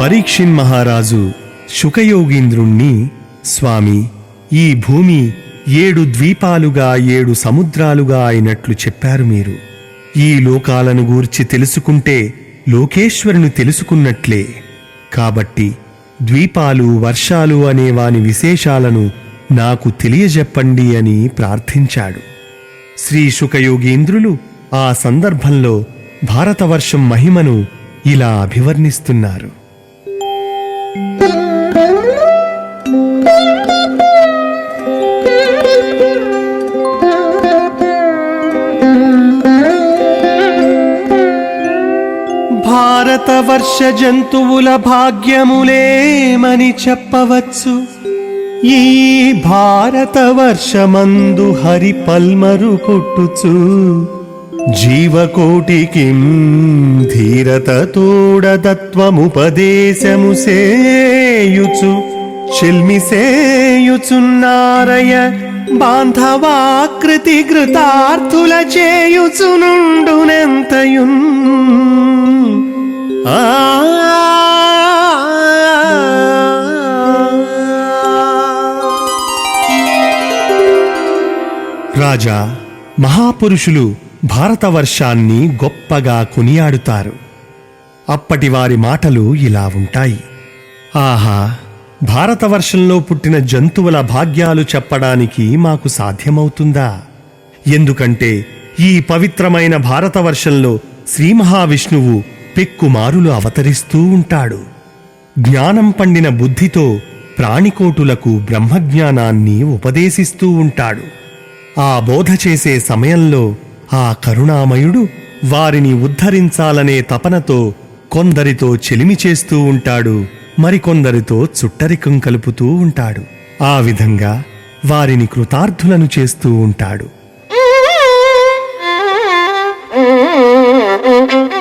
పరీక్షిన్ మహారాజు శుకయోగీంద్రుణ్ణి స్వామి ఈ భూమి ఏడు ద్వీపాలుగా ఏడు సముద్రాలుగా అయినట్లు చెప్పారు మీరు. ఈ లోకాలను గూర్చి తెలుసుకుంటే లోకేశ్వరుని తెలుసుకున్నట్లే. కాబట్టి ద్వీపాలు వర్షాలు అనే వాని విశేషాలను నాకు తెలియజెప్పండి అని ప్రార్థించాడు. శ్రీ శుకయోగీంద్రులు ఆ సందర్భంలో భారతవర్షం మహిమను ఇలా అభివర్ణిస్తున్నారు. భారతవర్ష జంతువుల భాగ్యములేమని చెప్పవచ్చు. ఈ భారతవర్షమందు హరి పల్మరు పుట్టుచు జీవకోటికి ధీరత తోడదత్వముపదేశము సేయుచు చెల్మిసేయుచున్నారయ బాంధవాకృతి కృతార్థుల చేయుచునుండునెంతయున్ ఆ రాజా మహాపురుషులు భారతవర్షాన్ని గొప్పగా కొనియాడుతారు. అప్పటి వారి మాటలు ఇలా ఉంటాయి. ఆహా భారతవర్షంలో పుట్టిన జంతువుల భాగ్యాలు చెప్పడానికి మాకు సాధ్యమవుతుందా? ఎందుకంటే ఈ పవిత్రమైన భారతవర్షంలో శ్రీ మహావిష్ణువు పెక్కుమారులు అవతరిస్తూ ఉంటాడు. జ్ఞానం పండిన బుద్ధితో ప్రాణికోటులకు బ్రహ్మజ్ఞానాన్ని ఉపదేశిస్తూ ఉంటాడు. ఆ బోధ చేసే సమయంలో ఆ కరుణామయుడు వారిని ఉద్ధరించాలనే తపనతో కొందరితో చెలిమి చేస్తూ ఉంటాడు మరికొందరితో చుట్టరికం కలుపుతూ ఉంటాడు ఆ విధంగా వారిని కృతార్థులను చేస్తూ ఉంటాడు Mm-hmm.